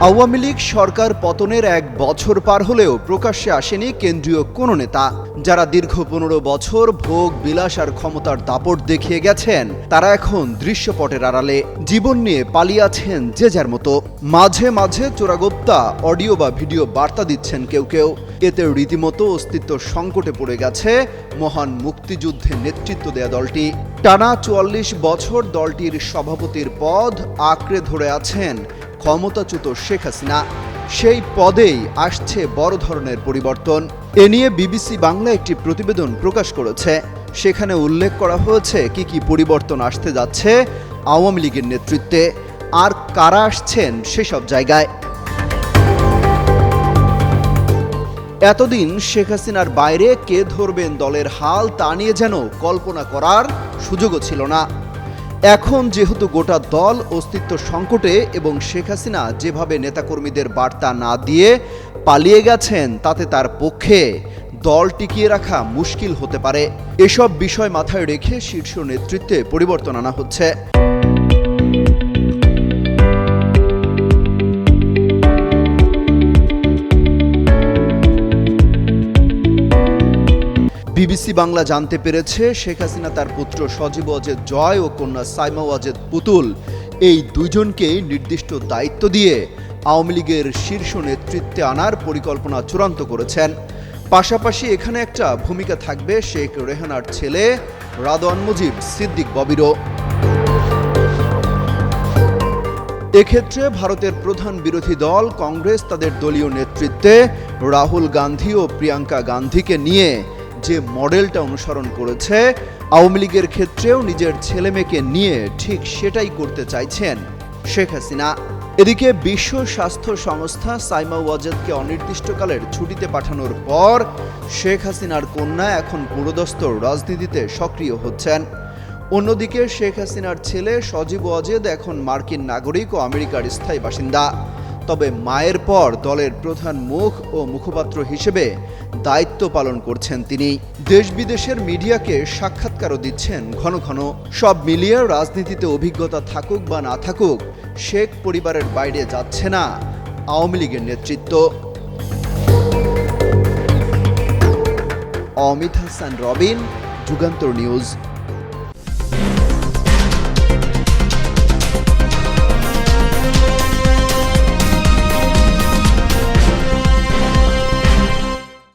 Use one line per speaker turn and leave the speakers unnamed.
আওয়ামী লীগ সরকার পতনের এক বছর পার হলেও প্রকাশ্যে আসেনি কেন্দ্রীয় কোনো নেতা। যারা দীর্ঘ পনেরো বছর ভোগ, বিলাস আর ক্ষমতার দাপট দেখিয়ে গেছেন, তারা এখন দৃশ্যপটের আড়ালে। জীবন নিয়ে পালিয়ে আছেন যে যার মতো। মাঝে মাঝে চোরাগোপ্তা, অডিও বা ভিডিও বার্তা দিচ্ছেন কেউ কেউ। এতে রীতিমতো অস্তিত্ব সংকটে পড়ে গেছে মহান মুক্তিযুদ্ধে নেতৃত্ব দেয়া দলটি। টানা চুয়াল্লিশ বছর দলটির সভাপতির পদ আঁকড়ে ধরে আছেন ক্ষমতাচ্যুত শেখ হাসিনা, সেই পদেই আসছে বড় ধরনের পরিবর্তন। এ নিয়ে বিবিসি বাংলা একটি প্রতিবেদন প্রকাশ করেছে। সেখানে উল্লেখ করা হয়েছে কি কি পরিবর্তন আসতে যাচ্ছে আওয়ামী লীগের নেতৃত্বে আর কারা আসছেন সেসব জায়গায়। এতদিন শেখ হাসিনার বাইরে কে ধরবেন দলের হাল তা নিয়ে যেন কল্পনা করার সুযোগও ছিল না। এখন যেহেতু গোটা দল অস্তিত্ব সংকটে এবং শেখ হাসিনা যেভাবে নেতাকর্মীদের বার্তা না দিয়ে পালিয়ে গেছেন, তাতে তার পক্ষে দল টিকিয়ে রাখা মুশকিল হতে পারে। এসব বিষয় মাথায় রেখে শীর্ষ নেতৃত্বে পরিবর্তন আনা হচ্ছে। বিবিসি বাংলা জানতে পেরেছে, শেখ হাসিনা তার পুত্র সজীব অজেদ জয় ও কন্যা সাইমা ওয়াজেদ পুতুল। এই দুইজনকেই নির্দিষ্ট দায়িত্ব দিয়ে আওয়ামী লীগের শীর্ষ নেতৃত্বে আনার পরিকল্পনা চূড়ান্ত করেছেন। পাশাপাশি এখানে একটা ভূমিকা থাকবে শেখ রেহানার ছেলে রাদওয়ান মুজিব সিদ্দিক ববিরও। এক্ষেত্রে ভারতের প্রধান বিরোধী দল, কংগ্রেস, তাদের দলীয় নেতৃত্বে রাহুল গান্ধী ও প্রিয়াঙ্কা গান্ধীকে নিয়ে যে মডেলটা অনুসরণ করেছে, আওয়ামী লীগের ক্ষেত্রেও নিজের ছেলেমেয়েকে নিয়ে ঠিক সেটাই করতে চাইছেন শেখ হাসিনা। এদিকে বিশ্ব স্বাস্থ্য সংস্থা সাইমা ওয়াজেদকে অনির্দিষ্টকালের ছুটিতে পাঠানোর পর শেখ হাসিনার কন্যা এখন পুরোদস্ত রাজনীতিতে সক্রিয় হচ্ছেন। অন্যদিকে শেখ হাসিনার ছেলে সজীব ওয়াজেদ এখন মার্কিন নাগরিক ও আমেরিকার স্থায়ী বাসিন্দা। তবে মায়ের পর দলের প্রধান মুখ ও মুখপাত্র হিসেবে দায়িত্ব পালন করছেন তিনি। দেশ বিদেশের মিডিয়াকে সাক্ষাৎকারও দিচ্ছেন ঘন ঘন। সব মিলিয়ে রাজনীতিতে অভিজ্ঞতা থাকুক বা না থাকুক, শেখ পরিবারের বাইরে যাচ্ছে না আওয়ামী লীগের নেতৃত্ব। অমিত হাসান, রবিন, যুগান্তর নিউজ।